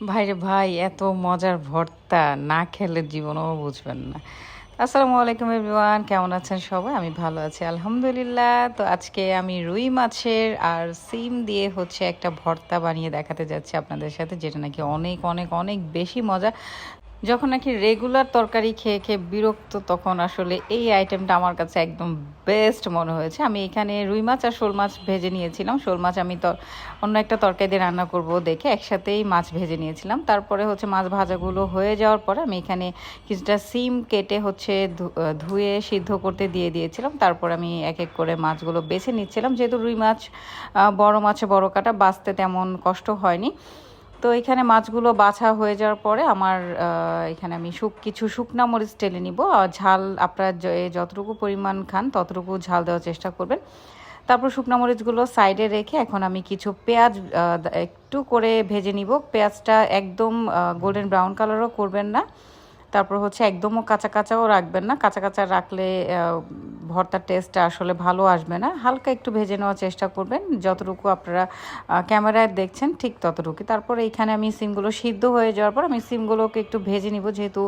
ভাইরে ভাই, এত মজার ভর্তা না খেলে জীবনও বুঝবেন না। আসসালামু আলাইকুম এভরিওয়ান, কেমন আছেন সবাই? আমি ভালো আছি, আলহামদুলিল্লাহ। তো আজকে আমি রুই মাছের আর সিম দিয়ে হচ্ছে একটা ভর্তা বানিয়ে দেখাতে যাচ্ছি আপনাদের সাথে, যেটা নাকি অনেক অনেক অনেক বেশি মজা। যখন নাকি রেগুলার তরকারি খেয়ে খেয়ে বিরক্ত, তখন আসলে এই আইটেমটা আমার কাছে একদম বেস্ট মনে হয়েছে। আমি এখানে রুই মাছ আর শোল মাছ ভেজে নিয়েছিলাম। শোল মাছ আমি তো অন্য একটা তরকারি দিয়ে রান্না করব দেখে একসাথেই মাছ ভেজে নিয়েছিলাম। তারপরে হচ্ছে মাছ ভাজাগুলো হয়ে যাওয়ার পরে আমি এখানে কিছুটা সিম কেটে হচ্ছে ধুয়ে সিদ্ধ করতে দিয়ে দিয়েছিলাম। তারপর আমি এক এক করে মাছগুলো বেছে নিচ্ছিলাম। যেহেতু রুই মাছ বড় মাছে বড় কাটা, বাঁচতে তেমন কষ্ট হয়নি। তো এখানে মাছগুলো বাছা হয়ে যাওয়ার পরে আমার এখানে আমি শুক, কিছু শুকনা মরিচ টেলে নিব। ঝাল আপনারা যতটুকু পরিমাণ খান ততটুকু ঝাল দেওয়ার চেষ্টা করবেন। তারপর শুকনা মরিচগুলো সাইডে রেখে এখন আমি কিছু পেঁয়াজ একটু করে ভেজে নিব। পেঁয়াজটা একদম গোল্ডেন ব্রাউন কালারও করবেন না। তারপর হচ্ছে একদমও কাঁচা কাঁচাও রাখবেন না। কাঁচা কাঁচা রাখলে ভর্তার টেস্টটা আসলে ভালো আসবে না। হালকা একটু ভেজে নেওয়ার চেষ্টা করবেন। যতটুকু আপনারা ক্যামেরায় দেখছেন ঠিক ততটুকু তারপর এইখানে আমি সিমগুলো সিদ্ধ হয়ে যাওয়ার পর আমি সিমগুলোকে একটু ভেজে নিব যেহেতু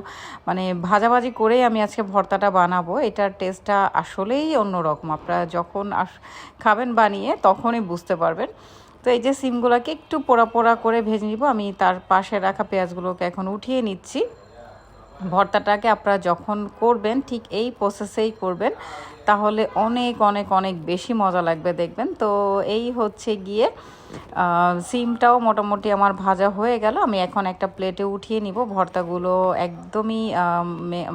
মানে ভাজাভাজি করেই আমি আজকে ভর্তাটা বানাবো। এটার টেস্টটা আসলেই অন্যরকম। আপনারা যখন খাবেন বানিয়ে তখনই বুঝতে পারবেন। তো এই যে সিমগুলোকে একটু পোড়া পোড়া করে ভেজে নিব। আমি তার পাশে রাখা পেঁয়াজগুলোকে এখন উঠিয়ে নিচ্ছি। ভর্তাটাকে আপনারা যখন করবেন, ঠিক এই প্রসেসেই করবেন, তাহলে অনেক অনেক অনেক বেশি মজা লাগবে দেখবেন। তো এই হচ্ছে গিয়ে সিমটাও মোটামুটি আমার ভাজা হয়ে গেল। আমি এখন একটা প্লেটে উঠিয়ে নিব। ভর্তাগুলো একদমই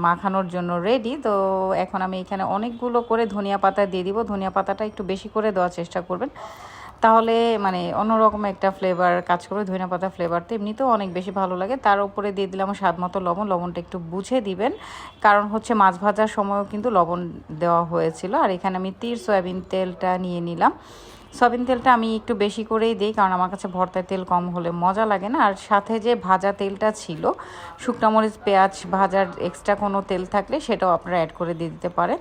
মাখানোর জন্য রেডি তো এখন আমি এখানে অনেকগুলো করে ধনিয়া পাতা দিয়ে দিব। ধনিয়া পাতাটা একটু বেশি করে দেওয়ার চেষ্টা করবেন। তাহলে মানে অন্যরকম একটা ফ্লেভার কাজ করবে ধনিয়া পাতা ফ্লেভার তো এমনিতেও অনেক বেশি ভালো লাগে। তার উপরে দিয়ে দিলাম স্বাদ মতো লবণ। লবণটা একটু বুঝে দিবেন। কারণ হচ্ছে মাছ ভাজার সময়ও কিন্তু লবণ দেওয়া হয়েছিল। আর এখানে আমি তীর সয়াবিন তেলটা নিয়ে নিলাম। সয়াবিন তেলটা আমি একটু বেশি করেই দিই, কারণ আমার কাছে ভর্তায় তেল কম হলে মজা লাগে না। আর সাথে যে ভাজা তেলটা ছিল, শুকনো মরিচ, পেঁয়াজ ভাজার এক্সট্রা কোনো তেল থাকলে সেটাও আপনারা অ্যাড করে দিয়ে দিতে পারেন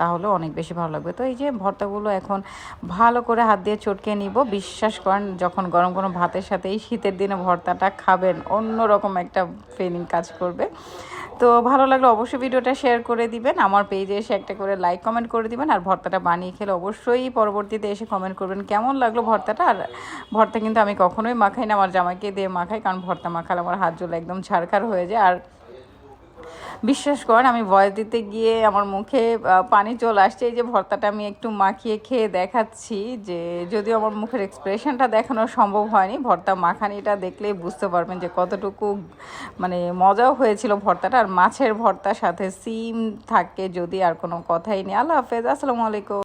তাহলে অনেক বেশি ভালো লাগবে। তো এই যে ভর্তাগুলো এখন ভালো করে হাত দিয়ে চটকে নিব। বিশ্বাস করেন, যখন গরম গরম ভাতের সাথে এই শীতের দিনে ভর্তাটা খাবেন, অন্যরকম একটা ফিলিং কাজ করবে। তো ভালো লাগলে অবশ্যই ভিডিওটা শেয়ার করে দিবেন। আমার পেজে এসে একটা করে লাইক কমেন্ট করে দিবেন। আর ভর্তাটা বানিয়ে খেলে অবশ্যই পরবর্তীতে এসে কমেন্ট করবেন কেমন লাগল ভর্তাটা। আর ভর্তা কিন্তু আমি কখনোই মাখাই না, আমার জামাইকে দিয়ে মাখাই, কারণ ভর্তা মাখালে আমার হাত জোলা একদম ছাড়খার হয়ে যায়। আর বিশ্বাস করেন, আমি ভয়েস দিতে গিয়ে আমার মুখে পানি চলে আসছে। এই যে ভর্তাটা আমি একটু মাখিয়ে খেয়ে দেখাচ্ছি যে যদিও আমার মুখের এক্সপ্রেশনটা দেখানো সম্ভব হয়নি, ভর্তা মাখানিটা দেখলেই বুঝতে পারবেন যে কতটুকু মানে মজাও হয়েছিল ভর্তাটা। আর মাছের ভর্তার সাথে সিম থাকে যদি আর কোনো কথাই নেই। আল্লাহ হাফেজ, আসসালামু আলাইকুম।